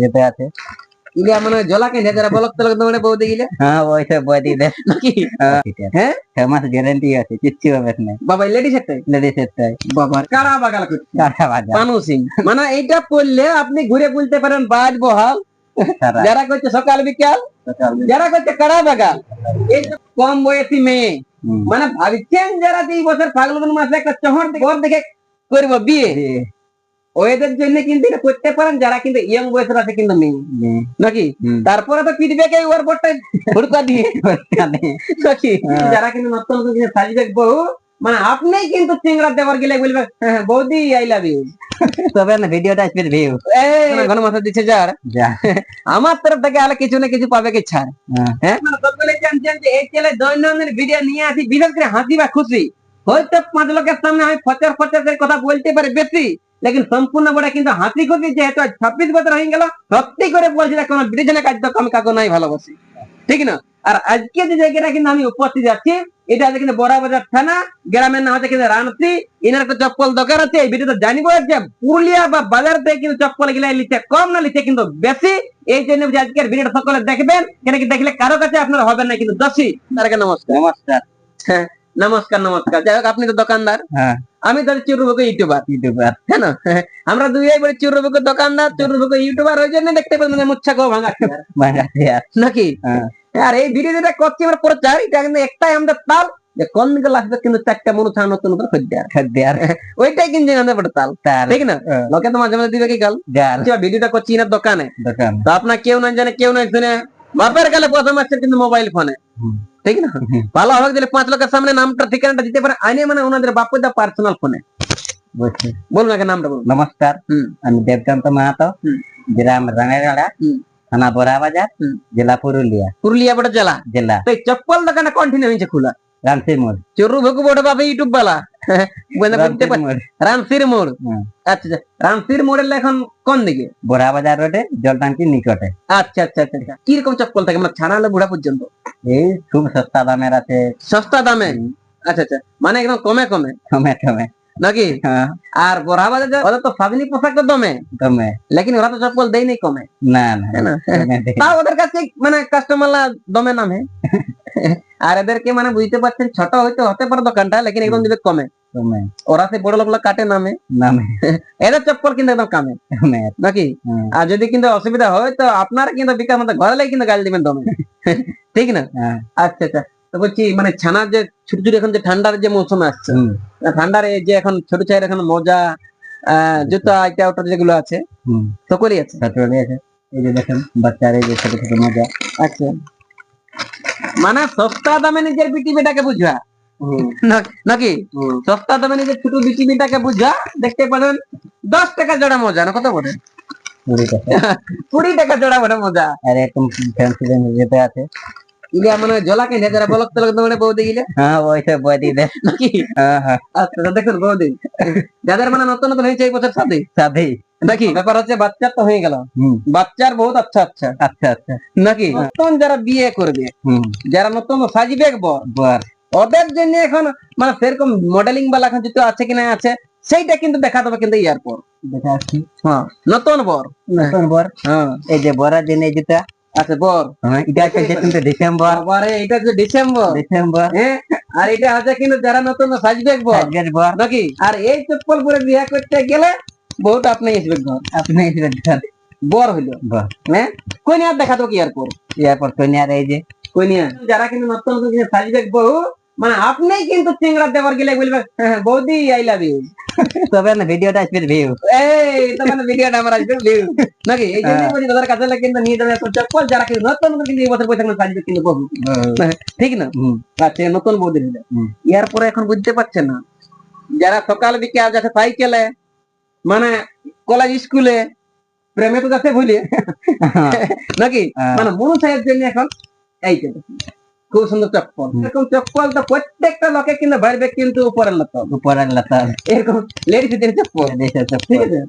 যেতে আছে মানে যারা বলক তলক বউ হ্যাঁ ওইসব বডি দে নাকি হ্যাঁ? ফেমাস গ্যারান্টি আছে কিচ্ছু হবে না বাবা লেডিস একটাই লেডিস এর বাবা কারা বাগাল করছে? কাটা বাজার পানু সিং মানে এইটা পড়লে আপনি ঘুরে বলতে পারেন বাজ বহাল। যারা করছে সকাল বিকাল যারা করছে কারা বাগাল। এই কম বয়সী মেয়ে মানে ভাবছেন যারা দুই বছর ফাগলুন মাসে একটা চহর দেখে করব বিয়ে। ওদের জন্য কিন্তু এটা করতে পারেন যারা কিন্তু ইয়ং বয়সের আছে কিন্তু মেয়ে নাকি? তারপরে তো পিটবে কে ওর বোর্ডটা হুড়কা দিয়ে নাকি? হ্যাঁ। যারা কিন্তু নতুন নতুন জিনিস সাজবে বউ মানে আপনি কিন্তু চিংড়া দেওয়ার গেলে বলবে হ্যাঁ, হ্যাঁ, বৌদি আই লাভ ইউ তবে না ভিডিওটা স্পিড ভিউ ঘন মাথা দিচ্ছে যার। আমার তরফ থেকে আলে কিছু না কিছু পাবে কি ছাড়। হ্যাঁ। হ্যাঁ? সকলে জানছেন যে এই ছেলে দৈনন্দিন ভিডিও নিয়ে আসি বিশেষ করে হাসি বা খুশি। হয়তো পাঁচ লোকের সামনে আমি ফচার ফচার কথা বলতে পারি বেশি। লেকিন সম্পূর্ণ বড় কিন্তু হাতি খুশি যেহেতু ছাব্বিশ বছর হয়ে গেল সত্যি করে বলছি না কোনো তো আমি কাকু নাই ভালোবাসি। ঠিক না? আর আজকে যে জায়গাটা কিন্তু আমি উপস্থিত আছি এটা আছে কিন্তু বড়াবাজার থানা গ্রামের নাম হচ্ছে কিন্তু রানসি এনার একটা চপ্পল দোকান আছে এই ভিডিওতে জানিব যে পুরুলিয়া বা বাজার থেকে কিন্তু চপ্পল গিলা লিখে কম না লিখে কিন্তু বেশি। এই জন্য যে আজকের ভিডিওটা সকলে দেখবেন কেন কি দেখলে কারও কাছে আপনার হবে না কিন্তু দশি তার নমস্কার। নমস্কার। হ্যাঁ, নমস্কার নমস্কার। যাই হোক আপনি তো দোকানদার। হ্যাঁ। আমি তো চুরুবুকে ইউটিউবার ইউটিউবার হ্যাঁ না? আমরা দুই বলে চুরুবুকে দোকানদার চুরুবুকে ইউটিউবার ওই জন্য দেখতে পাবেন মুচ্ছা কো ভাঙা আর নাকি? হ্যাঁ। আর এই ভিডিও যেটা করছি আমরা প্রচার এটা কিন্তু একটাই আমাদের তাল যে কোন দিকে লাগবে কিন্তু চারটা মনু থাকা নতুন নতুন খদ্দের খাদ্যার ওইটাই কিন্তু আমাদের বড় তাল। ঠিক না? লোকে তো মাঝে মাঝে দিবে কি গাল? ভিডিওটা করছি না দোকানে। দোকান। তো আপনার কেউ না জানে কেউ না শুনে। বাপের গেলে প্রথম আসছে কিন্তু মোবাইল ফোনে। ঠিক না। ভালো হবে দিলে পাঁচ লোকের সামনে নামটা ঠিকানাটা দিতে পারে আইনে মানে ওনাদের বাপুর দা পার্সোনাল ফোনে বলুন আগে নামটা বলুন নমস্কার। আমি দেবকান্ত মাহাতো। গ্রাম রাঙাগাড়া। থানা বড়া বাজার। জেলা পুরুলিয়া পুরুলিয়া বড় জেলা জেলা তো চপ্পল দোকানে কন্টিনিউ হয়েছে খোলা রামসি মোড়। চোরু ভুকু বড় বাবা ইউটিউব বালা। বুঝতে বুঝতে রামসির মোড়। আচ্ছা আচ্ছা। রামসির মোড়ের এখন কোন দিকে? বড়া বাজার রোডে জলটাঙ্কির নিকটে। আচ্ছা আচ্ছা আচ্ছা আচ্ছা। চপ্পল থাকে? মানে বুড়া পর্যন্ত? এই খুব সস্তা দামের আছে। সস্তা দামে? আচ্ছা আচ্ছা। মানে একদম কমে কমে? কমে কমে। নাকি? হ্যাঁ। আর বড়া বাজার ওদের তো পোশাক তো দমে। কমে লেকিন ওরা তো চপ্পল নাই কমে। না। তাও ওদের কাছে মানে কাস্টমাররা দমে নামে। আর এদেরকে মানে বুঝতে পারছেন ছোট হয়তো হতে পারে দোকানটা লেকিন একদম দিবে কমে। ওরা সেই বড় লোকগুলো কাটে নামে। নামে। এদের চপ্পল কিন্তু একদম কামে। নাকি? আর যদি কিন্তু অসুবিধা হয় তো আপনারা কিন্তু বিকাশ মতো ঘরে লাগে কিন্তু গাল দিবেন দমে। ঠিক না? হ্যাঁ। আচ্ছা আচ্ছা। তো বলছি মানে ছানার যে ছোট ছোট এখন যে ঠান্ডার যে মৌসুম আসছে ঠান্ডার এই যে এখন ছোট চাইর এখন মজা আহ, জুতা এটা ওটা যেগুলো আছে। সকলই আছে। ছোট আছে। এই যে দেখেন বাচ্চার এই যে ছোট ছোট মজা। আচ্ছা। মানে সস্তা দামে নিজের বিটি বেটাকে বুঝা নাকি? সস্তা দামে নিজের ছোট বিটি বেটাকে বুঝা দেখতে পারেন দশ টাকা জোড়া মজা না কত বলে কুড়ি টাকা। জোড়া বলে মজা। আর এরকম ফ্যান্সি যেতে আছে। ইলিয়া মানে জলাকে নিয়ে যারা বলক তলক দৌড়ে বৌদি গিলে হ্যাঁ ওইসব বডি দে নাকি? হ্যাঁ হ্যাঁ আচ্ছা তো দেখুন বৌদি। যাদের মানে নতুন নতুন হয়েছে এই বছর সাথে? সাথী। নাকি? ব্যাপার হচ্ছে বাচ্চার তো হয়ে গেল। বাচ্চার বহুত আচ্ছা আচ্ছা। আচ্ছা আচ্ছা। নাকি? নতুন যারা বিয়ে করবে যারা নতুন সাজবে বর ওদের জন্য এখন মানে সেরকম মডেলিং বালা এখন যেটা আছে কিনা আছে সেইটা কিন্তু দেখা দেবে কিন্তু ইয়ার পর। দেখা আসছি হ্যাঁ নতুন বর। নতুন বর। হ্যাঁ। এই যে বরার দিন এই যেটা আচ্ছা বর। হ্যাঁ, এটা চলছে কিন্তু ডিসেম্বর। এটা যে ডিসেম্বর। ডিসেম্বর। হ্যাঁ আর এটা আছে কিন্তু যারা নতুন সাজবে বর। নাকি? আর এই চপ্পল পরে বিয়ে করতে গেলে বহুত আপনি আসবে ঘর আপনি বর হইল। হ্যাঁ? কই নিয়ে দেখা তো কি আর পর এরপর কন্যার এই যে কই নিয়ে যারা কিন্তু নতুন নতুন সাজবে বউ মানে আপনি কিন্তু চিংড়া দেওয়ার গেলে বলবে হ্যাঁ, বৌদি আই লাভ ইউ তবে না ভিডিওটা স্পিড ভিউ এই তো মানে ভিডিওটা আমার আসবে view। নাকি? এই জন্য বলি দাদার কাছে লাগে কিন্তু নিয়ে যাবে একটা চপ্পল যারা কিন্তু নতুন নতুন কিন্তু এই বছর পয়সা কিন্তু সাজবে কিন্তু বহু ঠিক না? আচ্ছা নতুন বৌদি ইয়ার পরে এখন বুঝতে পারছেন না যারা সকাল বিকে বিকেল যাচ্ছে সাইকেলে মানে কলেজ স্কুলে প্রেমে তো যাচ্ছে ভুলে। নাকি? হ্যাঁ। মানে মনু সাহেব জন্য এখন এই খুব সুন্দর চপ্পল। এরকম চপ্পল তো প্রত্যেকটা লোকে কিন্তু বাড়বে কিন্তু উপরের লোক। উপরের লতা এরকম লেডিস চপ্পল। দেশে ঠিক আছে?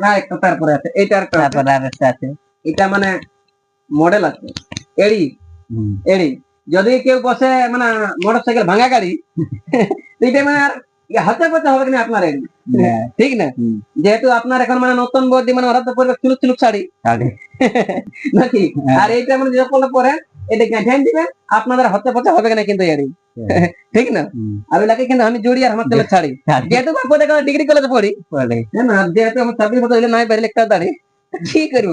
না একটা তারপরে আছে। এইটা একটা। তারপর আর একটা আছে। এটা মানে মডেল আছে। এড়ি। এড়ি। যদি কেউ বসে মানে মোটর সাইকেল ভাঙা গাড়ি এটা মানে হাতে পাতে হবে কিনা আপনার না, ঠিক না? যেহেতু আপনার এখন মানে নতুন বৌদি মানে ওরা তো চুলুক শাড়ি। নাকি? হ্যাঁ। আর এইটা মানে যখন পরে এটা গাঁঠান দিবেন? আপনাদের হাতে পাতে হবে কিনা কিন্তু এরই। ঠিক না? আর ওইটাকে কিন্তু আমি জড়ি আর আমার তেলে ছাড়ি যেহেতু বাপু দেখা ডিগ্রি কলেজে পড়ি। হ্যাঁ না যেহেতু আমার বছর হইলে নাই পারি লিখতে দাঁড়ি। কি করব?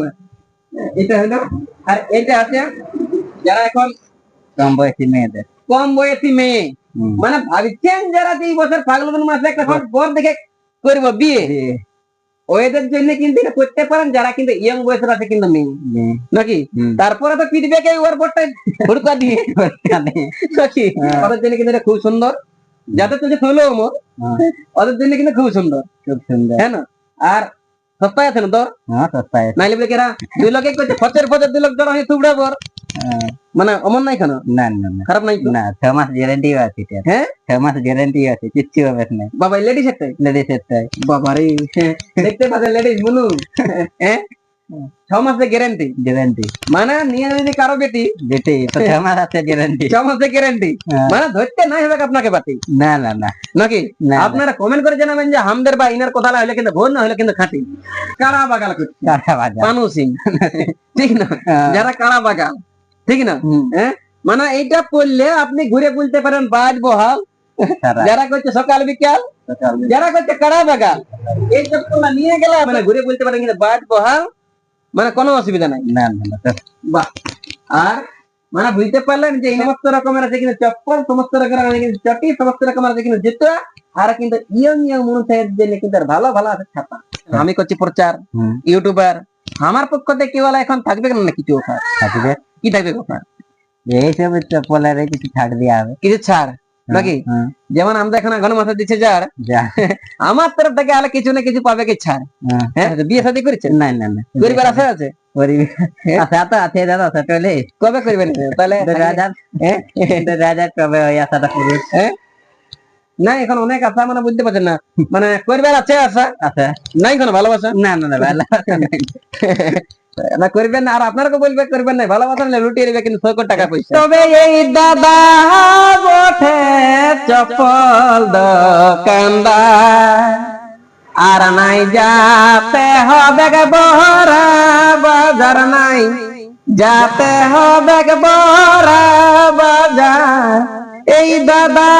এটা হলো আর এটা আছে যারা এখন কম বয়সী মেয়েদের। কম বয়সী মেয়ে। মানে ভাবছেন যারা দুই বছর ফাল্গুন মাসে একটা বর দেখে করব বিয়ে? ওদের জন্য কিন্তু এটা করতে পারেন যারা কিন্তু ইয়ং বয়সের আছে কিন্তু মেয়ে। নাকি? তারপরে তো ফিডব্যাক এই ওর পরটা হুড়কা দিয়ে নাকি? হ্যাঁ। ওদের জন্য কিন্তু এটা খুব সুন্দর। যাদের তো যে হলো আমার ওদের জন্য কিন্তু খুব সুন্দর। খুব সুন্দর। হ্যাঁ না? আর সস্তায় আছে না তোর? হ্যাঁ সস্তায় নাইলে বলে কেরা দুই লোকে করছে ফচের ফচের দুই লোক জড়ো হয়ে পর হ্যাঁ, মানে অমন নাই কেন? না না না। খারাপ নাই না ছ মাস গ্যারান্টি আছে। হ্যাঁ? ছ মাস গ্যারান্টি আছে কিচ্ছু হবে না। বাবা লেডিস একটাই লেডিস একটাই বাবা রে দেখতে পাচ্ছেন লেডিস মুনু। হ্যাঁ। ছ মাসের গ্যারান্টি গ্যারান্টি মানে নিয়ে যদি কারও বেটি? যেটি তো ছ মাস আছে গ্যারান্টি ছ মাসের গ্যারান্টি মানে ধরতে নাই হবে আপনাকে বাতি না না না। নাকি? আপনারা কমেন্ট করে জানাবেন যে হামদের বা ইনার কথা হলে কিন্তু ভোর না হলে কিন্তু খাঁটি। কারা বাগাল কাঁচা বাজার পানু সিং ঠিক না? হ্যাঁ, যারা কারা বাগাল ঠিক না? হুম, মানে এইটা পড়লে আপনি ঘুরে বলতে পারেন বাজ বহাল। যারা করছে সকাল বিকাল যারা করছে কারা বাগাল। এই চক্করটা নিয়ে গেলে মানে ঘুরে বলতে পারেন কিন্তু বাজ বহাল মানে কোনো অসুবিধা নাই। না না না আর মানে বুঝতে পারলেন যে সমস্ত রকমের আছে কিন্তু চপ্পল সমস্ত রকমের আছে কিন্তু চটি সমস্ত রকমের আছে কিন্তু জুতো আর কিন্তু ইয়ং ইয়ং মানুষের জন্য কিন্তু ভালো ভালো আছে ছাপা। আমি করছি প্রচার ইউটিউবার। আমার পক্ষ থেকে কি বলা এখন থাকবে না কিছু থাকবে। কি থাকবে অফার এইসব চপ্পলের কিছু ছাড় দেওয়া হবে কিছু ছাড়? নাকি? হ্যাঁ, যেমন আমরা এখন ঘন মাথা দিচ্ছে যার। আমার তরফ থেকে আলে কিছু না কিছু পাবে কি ছাড়? হ্যাঁ, হ্যাঁ বিয়ে শাদী করেছে? না না না। গরিবের আশা আছে আশা তো আছে দাদা কবে করবেন তাহলে রাজার হ্যাঁ? রাজার কবে ওই আশাটা পুরো না এখন অনেক আশা মানে বুঝতে পারছেন না। মানে করবার আছে আশা? আছে। নাই কোনো ভালোবাসা? না না না না, করবেন আর আপনারকে বলবে করবেন না ভালোবাসা নিলে লুটিয়ে নেবে কিন্তু ছয় টাকা পয়সা। তবে এই দাদা বটে চপল আর নাই যাতে হবে বহরা, বাজার নাই। যাতে হবে বহরা, বাজার। এই দাদা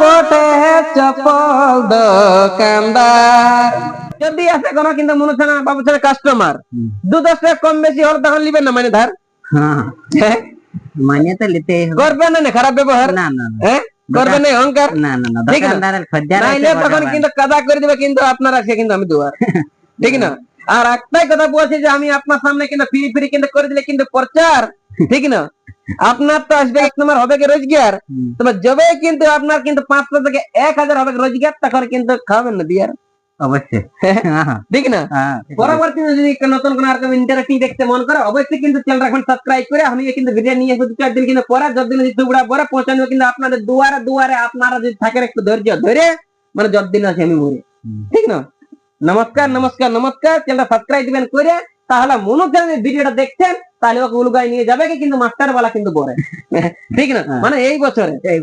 বটে চপল দোকানদার যদি আছে কোনো কিন্তু মনে হচ্ছে না বাবু ছেলে কাস্টমার দু দশ টাকা কম বেশি হলে তখন নিবেন না মানে ধার। হ্যাঁ। হ্যাঁ? তো নিতেই হবে। করবেন না খারাপ ব্যবহার। না না না। হ্যাঁ করবেন না অহংকার। না না না ঠিক না? দোকানদারের খদ্দের নাইলে তখন কিন্তু কাদা করে দিবে কিন্তু আপনার আজকে কিন্তু আমি দুয়ার। ঠিক না? আর একটাই কথা বলছি যে আমি আপনার সামনে কিন্তু ফ্রি ফ্রি কিন্তু করে দিলে কিন্তু প্রচার। ঠিক না? আপনার তো আসবে এক নম্বর হবে কি রোজগার। তবে যবে কিন্তু আপনার কিন্তু পাঁচশো থেকে এক হাজার হবে রোজগার তখন কিন্তু খাবেন না বিয়ার অবশ্যই। হ্যাঁ হ্যাঁ, ঠিক না পরবর্তী যদি নতুন কোন আরকম ইন্টারেক্টিং দেখতে মন করে অবশ্যই কিন্তু চ্যানেল রাখবেন সাবস্ক্রাইব করে আমি কিন্তু ভিডিও নিয়ে আসব দু চার দিন কিন্তু পরে যতদিন যদি দুবড়া পরে পৌঁছানো কিন্তু আপনাদের দুয়ারে দুয়ারে আপনারা যদি থাকেন একটু ধৈর্য ধরে মানে যতদিন আছে আমি মরে ঠিক না? নমস্কার নমস্কার নমস্কার চ্যানেলটা সাবস্ক্রাইব দিবেন করে তাহলে মনে ভিডিওটা দেখছেন তাহলে ওকে উলগায় নিয়ে যাবে কিন্তু মাস্টার বালা কিন্তু পরে ঠিক না? হ্যাঁ। মানে এই বছরে।